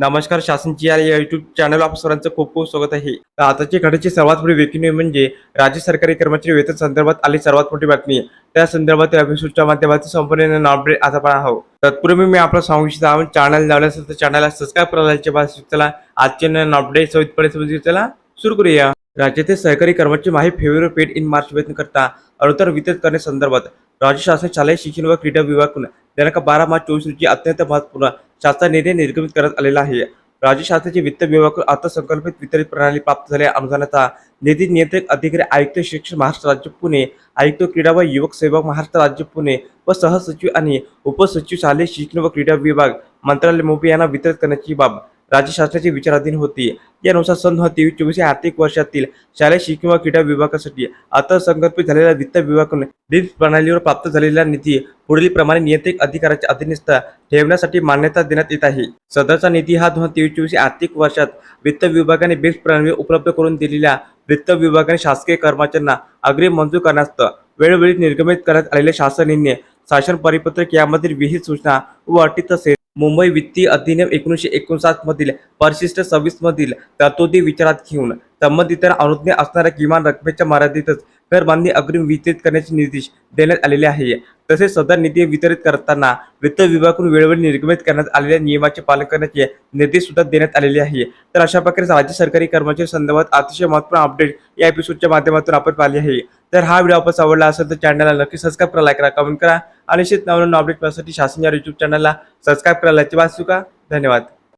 नमस्कार शासनची या YouTube channel आप सरांचं खूप खूप स्वागत आहे. आताची घडीची सर्वात मोठी वेकिनी म्हणजे राज्य सरकारी कर्मचारी वेतन संदर्भात आली सर्वात मोठी बातमी. त्या संदर्भात अभिसूच्या माध्यमातून संपूर्ण अपडेट आता पण आहोत. तत्पूर्वी मी आपलं सांगू इच्छित आहोत चॅनल लावलं असेल तर चॅनलला सबस्क्राईब करायचे बा चला आजचे नवीन अपडेट सवितपणे चला सुरू करूया. राज्यातील सहकारी कर्मचारी माही फेब्रुवारी पेड इन मार्च वेतन करता अनुदान वितरित करण्यासंदर्भात राज्य शासन शालेय शिक्षण व क्रीडा विभागाकडून दिनांक बारा मार्च चोवीस रोजी अत्यंत महत्त्वपूर्ण शासन निर्णय निर्गमित करण्यात आलेला आहे. राज्य शासनाचे वित्त विभाग अर्थसंकल्पित वितरित प्रणाली प्राप्त झाल्या अनुदानाचा निधी नियंत्रक अधिकारी आयुक्त शिक्षण महाराष्ट्र राज्य पुणे आयुक्त क्रीडा व युवक सेवा महाराष्ट्र राज्य पुणे व सहसचिव आणि उपसचिव शालेय शिक्षण व क्रीडा विभाग मंत्रालय मुंबई यांना वितरित करण्याची बाब राज्य शासनाची विचाराधीन होती. यानुसार सन दोन हजार तेवीस चोवीस या आर्थिक वर्षातील शालेय शिक्षण व क्रीडा विभागासाठी आता संकल्पित झालेल्या वित्त विभागाकडून लीड प्रणालीवर प्राप्त झालेला निधी पुढील प्रमाणे नियंत्रित अधिकाराच्या अधीनस्थ ठेवण्यासाठी मान्यता देण्यात येत आहे. सदरचा निधी हा दोन हजार तेवीस चोवीस आर्थिक वर्षात वित्त विभागाने बेस्ट प्रणाली उपलब्ध करून दिलेल्या वित्त विभागाने शासकीय कर्मचाऱ्यांना अग्रिम मंजूर करण्यास वेळोवेळी निर्गमित करण्यात आलेले शासन निर्णय शासन परिपत्रक यामधील विहित सूचना व अटी तसेच मुंबई वित्तीय अधिनियम एकोणीसशे एकोणसाठ मधील परिशिष्ट सव्वीस मधील तरतुदी विचारात घेऊन संबंधित अनुज्ञा असणाऱ्या किमान रकमेच्या मर्यादेतच करबांधणी अग्रिम वितरित करण्याचे निर्देश देण्यात आलेले आहे. तसेच सदर निधी वितरित करताना वित्त विभागाकडून वेळोवेळी निर्गमित करण्यात आलेल्या नियमाचे पालन करण्याचे निर्देश सुद्धा देण्यात आलेले आहे. तर अशा प्रकारे राज्य सरकारी कर्मचारी संदर्भात अतिशय महत्त्वपूर्ण अपडेट या एपिसोडच्या माध्यमातून आपण पाहिले आहे. तर हा व्हिडिओ आपण आवडला असेल तर चॅनलला नक्की सबस्क्राईब करा लाईक करा कमेंट करा. अनिश्चित निश्चित नवीन अपडेट शासन या युट्यूब चॅनलला सबस्क्राईब करायला अजिबात चुका धन्यवाद.